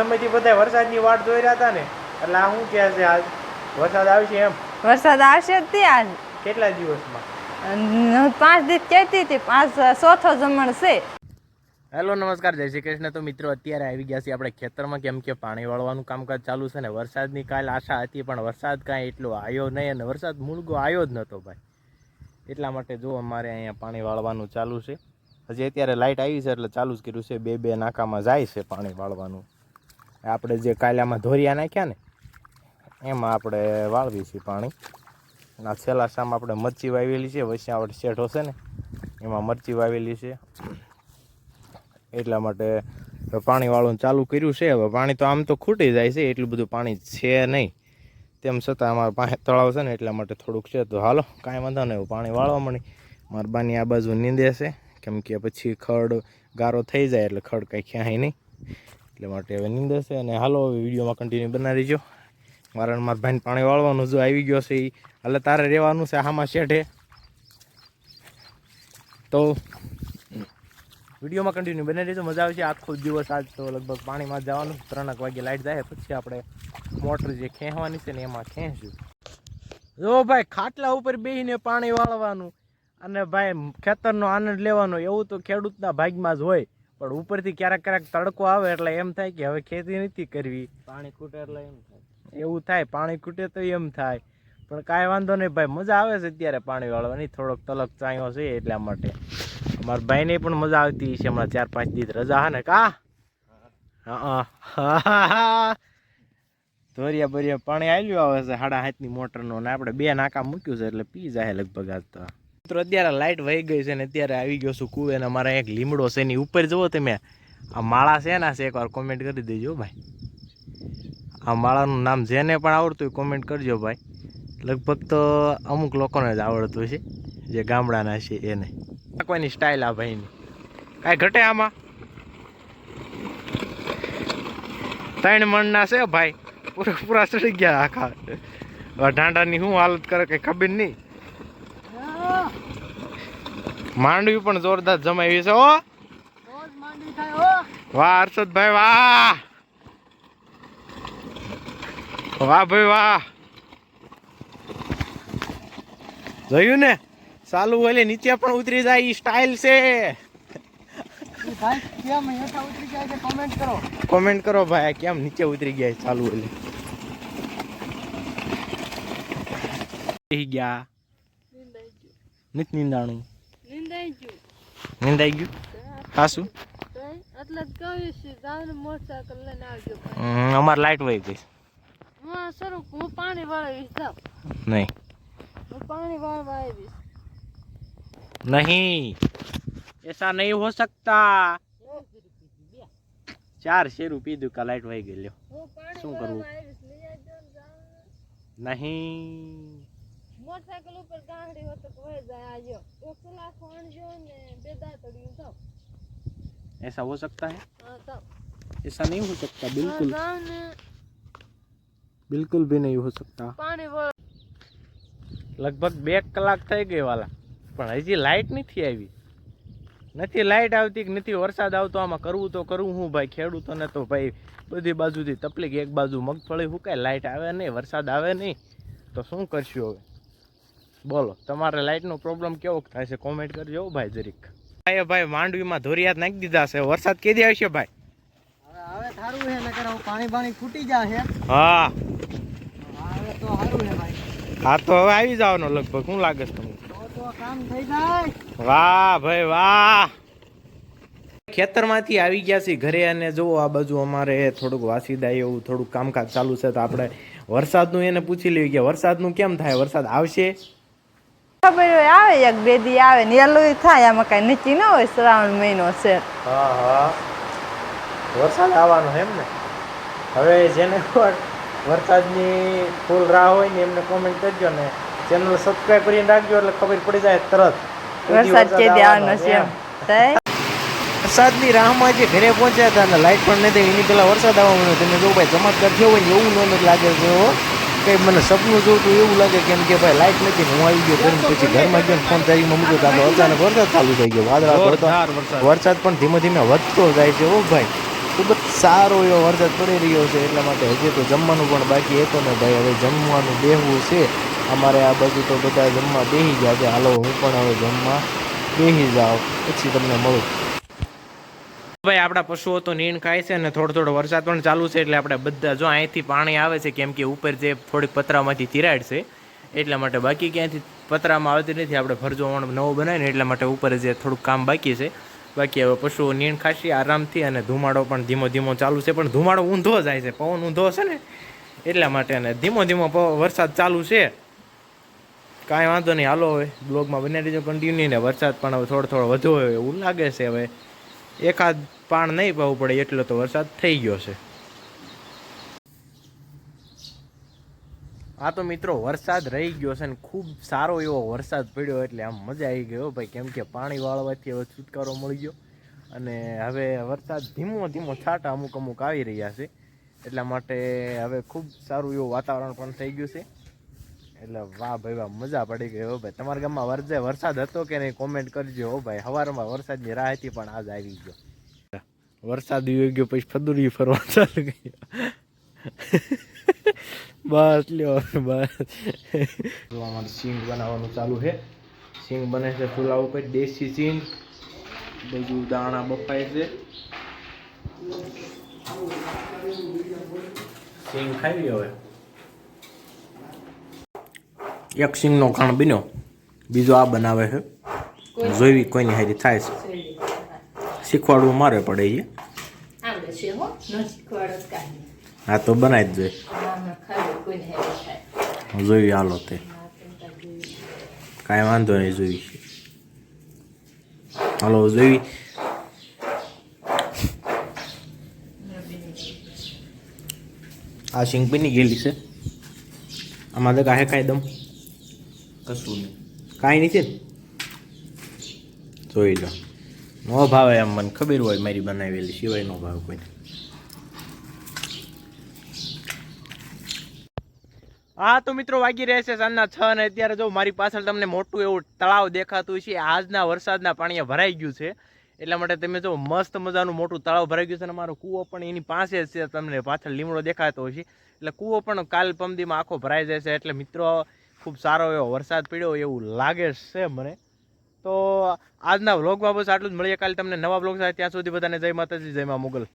સમયથી બધા વરસાદની વાટ જોઈ રહ્યા હતા ને. એટલે આ શું કહે છે આજ? વરસાદ આવશે એમ. વરસાદ આવશે જ તે આજ. કેટલા દિવસમાં? પાંચ દિવસ કહેતી હતી પાંચ ચોથો જમણ છે. હેલો નમસ્કાર જય શ્રી કૃષ્ણ. તો મિત્રો અત્યારે આવી ગયા છીએ આપણે ખેતરમાં કેમ કે પાણી વાળવાનું કામકાજ ચાલુ છે ને. વરસાદની કાલ આશા હતી પણ વરસાદ કાંઈ એટલો આવ્યો નહીં અને વરસાદ મૂળગો આવ્યો જ નહોતો ભાઈ. એટલા માટે જો અમારે અહીંયા પાણી વાળવાનું ચાલુ છે. હજી અત્યારે લાઇટ આવી છે એટલે ચાલુ જ કર્યું છે. બે બે નાકામાં જાય છે પાણી વાળવાનું. આપણે જે કાયલામાં ધોરિયા નાખ્યા ને, એમાં આપણે વાળવી છીએ પાણી. આ છેલ્લા સામ આપણે મરચી વાવેલી છે આપણે શેઠો છે ને, એમાં મરચી વાવેલી છે. એટલા માટે પાણી વાળું ચાલુ કર્યું છે, હવે પાણી તો આમ તો ખૂટી જાય છે, એટલું બધું પાણી છે નહીં. તેમ છતાં અમારા પાસે તળાવ છે ને, એટલા માટે થોડુંક છે. તો હાલો, કાંઈ વાંધો નહીં પાણી વાળવા મળી મારા બાની આ બાજુ નીંદે છે, કેમ કે પછી ખડ ગારો થઈ જાય એટલે ખડ કાંઈ ક્યાંય નહીં. એટલે માટે હવે નીંદર છે અને હાલો હવે વિડીયોમાં કન્ટિન્યુ બનાવી દેજો મારા મારા ભાઈને પાણી વાળવાનું જો આવી ગયો છે એ એટલે તારે રહેવાનું છે આમાં શેઠે તો વિડીયોમાં કન્ટિન્યુ બને રહેજો. મજા આવશે. આખો દિવસ આજ તો લગભગ પાણીમાં જવાનું. ત્રણેક વાગે લાઇટ જાય, પછી આપણે મોટર જે ખેંચવાની છે ને એમાં ખેંચશું. જો ભાઈ, ખાટલા ઉપર બેસીને પાણી વાળવાનું. અને ભાઈ, ખેતરનો આનંદ લેવાનો. એવું તો ખેડૂતના ભાગમાં જ હોય. પણ ઉપરથી ક્યારેક ક્યારેક તડકો આવે એટલે એમ થાય કે હવે ખેતી નથી કરવી. પાણી ખૂટે એટલે એમ થાય. એવું થાય પાણી ખૂટે તો એમ થાય. પણ કાંઈ વાંધો નહીં ભાઈ મજા આવે છે અત્યારે પાણી વાળવાની. થોડોક તલક ચાંયો છે એટલા માટે. અમારા ભાઈને પણ મજા આવતી છે હમણાં ચાર પાંચ દિવસ રજા હા ને કા? હા. ધોરિયા બોરિયા પાણી આવ્યું આવે છે સાડા હાથની મોટરનો ને આપણે બે નાકા મૂક્યું છે એટલે પી જાય લગભગ આજ તો. મિત્રો, અત્યારે લાઇટ વહી ગઈ છે ને અત્યારે આવી ગયો છું કુવે ને અમારા એક લીમડો છે એની ઉપર જુઓ તમે. આ માળા છે ના છે, એકવાર કોમેન્ટ કરી દેજો ભાઈ. આ માળાનું નામ જેને પણ આવડતું હોય કોમેન્ટ કરજો ભાઈ. લગભગ તો અમુક લોકોને જ આવડતું છે જે ગામડાના છે એને. નાખવાની સ્ટાઇલ આ ભાઈની? કાંઈ ઘટે આમાં? ત્રણ મણના છે ભાઈ. પૂરા પૂરા ચડી ગયા આખા. ઢાંડાની શું હાલત કરે કંઈ ખબર નહીં. માંડવી પણ જોરદાર જમાવી છે ઓ વાહ હર્ષદભાઈ વાહ. વાહ ભાઈ વાહ. જોયું ને? ચાલુ ઓલે નીચે પણ ઉતરી જાય ઈ સ્ટાઇલ છે. કોમેન્ટ કરો ભાઈ કેમ નીચે ઉતરી ગયા ચાલુ ઓલે? ગયા. નથી નિંદાણું. નિંદાઈ ગયું? પાછું અમારે લાઈટ વહી ગઈ. હું પાણી વાળાવીશ નહીં. હું પાણી વાળવાવીશ નહીં. એસા નહીં હો સકતા ચાર શેરું પીધું કા લાઈટ વહી ગઈ, લ્યો. શું કરવું? નહીં. મોટરસાયકલ ઉપર ગાંડી હોત તો વહી જાય આજો એક કલાક વાણજો ને બે દાંતડિયું જાવ ऐसा हो सकता है હા જાવ ऐसा नहीं हो सकता बिल्कुल જાવ ને बिल्कुल भी नहीं हो सकता પાણી વાળ લગભગ બે કલાક થઈ ગઈ વાલા પણ હજી લાઈટ નથી આવી નથી લાઈટ આવતી કે નથી વરસાદ આવતો આમાં કરવું તો કરવું હું ભાઈ ખેડૂતોને તો ભાઈ બધી બાજુથી તકલીફ એક બાજુ મગફળી હુકાય લાઈટ આવે નહીં વરસાદ આવે નહીં તો શું કરશું હવે બોલો તમારે લાઈટનો પ્રોબ્લેમ કેવો થાય છે? કોમેન્ટ કરજો ભાઈ જરીક. ભાઈ ભાઈ માંડવીમાં ધોરિયાત નાખી દીધા છે. વરસાદ કેદી આવશે ભાઈ? હવે સારું છે નકર પાણી પાણી ફૂટી જશે. હા. હવે તો સારું છે ભાઈ. હા તો હવે આવી જવાનો લગભગ. શું લાગે છે તમને? તો તો કામ થઈ જાય. વાહ ભાઈ વાહ. ખેતરમાંથી આવી ગયા છીએ ઘરે અને જુઓ આ બાજુ અમારે થોડુંક વાસીદાય એવું થોડુંક કામકાજ ચાલુ છે તો આપણે વરસાદનું એને પૂછી લઈએ કે વરસાદનું કેમ થાય? વરસાદ આવશે? ખબર હોય આવે એક બે દી આવે ને એલું થાય આમાં કઈ નીચી ન હોય શ્રાવણ મહિનો છે. હા હા. વરસાદ આવવાનો એમ ને? હવે જેને પણ વરસાદની ફૂલ રાહ હોય ને એમને કોમેન્ટ કરજો ને. ચેનલ સબસ્ક્રાઇબ કરીને રાખજો એટલે ખબર પડી જાય તરત. વરસાદ કે આવવાનો છે એમ. વરસાદની રાહમાં જે ઘરે પહોંચ્યા હતા અને લાઈટ પણ નથી એની પહેલા વરસાદ આવવાનો તમે જો ભાઈ ચમત્કાર થયો હોય ને એવું ન લાગે છે કઈ મને સપનું જોતું એવું લાગે કેમ કે ભાઈ લાઈટ નથી હું આવી ગયો ઘર પછી ઘરમાં ગયો ફોન થઈ મૂક્યો તો અચાનક વરસાદ ચાલુ થઈ ગયો વાદળા વરસાદ. પણ ધીમે ધીમે વધતો જાય છે ઓ ભાઈ. ખૂબ જ સારો એવો વરસાદ પડી રહ્યો છે એટલા માટે હજી તો જમવાનું પણ બાકી હતો ને ભાઈ. હવે જમવાનું બેહવું છે. અમારે આ બાજુ તો બધા જમવા બેસી ગયા છે. હાલો હું પણ હવે જમવા બેસી જાઉં. પછી તમને મળું. ભાઈ, આપણા પશુઓ તો નીણ ખાય છે અને થોડો થોડો વરસાદ પણ ચાલુ છે એટલે આપણે બધા જો અહીંથી પાણી આવે છે, કેમ કે ઉપર જે થોડીક પતરામાંથી તિરાડ છે, એટલા માટે બાકી ક્યાંથી પતરામાં આવતી નથી. આપણે ભરજો વણ નવો બનાવીને એટલા માટે ઉપર જે થોડુંક કામ બાકી છે. બાકી હવે પશુઓ નીણ ખાશી, આરામથી અને ધુમાડો પણ ધીમો ધીમો ચાલુ છે. પણ ધુમાડો ઊંધો જાય છે, પવન ઊંધો છે ને, એટલા માટે અને ધીમો ધીમો વરસાદ ચાલુ છે. કાંઈ વાંધો નહીં, હાલો હવે બ્લોગમાં બને દેજો કન્ટિન્યુ ને. વરસાદ પણ હવે થોડો થોડો વધુ હોય એવું લાગે છે હવે. એકાદ પાણ નહીં પાવું પડે, એટલો તો વરસાદ થઈ ગયો છે. આ તો મિત્રો, વરસાદ રહી ગયો છે ને ખૂબ સારો એવો વરસાદ પડ્યો એટલે આમ મજા આવી ગયો ભાઈ. કેમ કે પાણી વાળવાથી હવે છુટકારો મળી ગયો અને હવે વરસાદ ધીમો ધીમો છાંટા અમુક અમુક આવી રહ્યા છે. એટલા માટે હવે ખૂબ સારું એવું વાતાવરણ પણ થઈ ગયું છે. એટલે વાહ ભાઈ વાહ મજા પડી ગઈ હો ભાઈ. તમારા ગામમાં વરસે વરસાદ હતો કે નહીં? કોમેન્ટ કરજો હો ભાઈ. સવારમાં વરસાદની રાહ હતી પણ આજ આવી ગયો. વરસાદ આવી ગયો પછી ફદુરી ફરવા ચાલુ ગયો બસ લ્યો બસ. અમારે સિંગ બનાવવાનું ચાલુ છે. સિંગ બને છે ફૂલા ઉપર દેશી સિંગ. બધું દાણા બફાય છે. સિંગ ખાઈ હવે. એક સિંગનો ખાણ બન્યો. બીજો આ બનાવે છે. જોઈવી કોઈની હારી થાય છે. શીખવાડવું મારે પડે છે હો. તો બનાવી જ જોઈએ જોઈવી હાલો તે. કાંઈ વાંધો નહીં જોઈ હાલો જોઈ. આ સિંગ પીની ગયેલી છે. આમાં તો કાંઈ કાંઈ દમ. કશું નહીં. કાંઈ નહીં છે જોઈ લો. નો ભાવે એમ મને ખબર હોય મારી બનાવેલી સિવાય નો ભાવે કોઈને. હા તો મિત્રો વાગી રહ્યા છે સાંજના છ ને અત્યારે જો મારી પાછળ તમને મોટું એવું તળાવ દેખાતું છે. આજના વરસાદના પાણીએ ભરાઈ ગયું છે. એટલા માટે તમે જો મસ્ત મજાનું મોટું તળાવ ભરાઈ ગયું છે અને મારો કૂવો પણ એની પાસે જ છે. તમને પાછળ લીમડો દેખાતો હોય છે એટલે કૂવો પણ કાલ પમદીમાં આખો ભરાઈ જાય છે એટલે મિત્રો ખૂબ સારો એવો વરસાદ પડ્યો એવું લાગે છે મને. તો આજના વ્લોગમાં બસ આટલું જ. મળીએ કાલે તમને નવા વ્લોગ સાથે. ત્યાં સુધી બધાને જય માતાજી, જય મા મુગલ.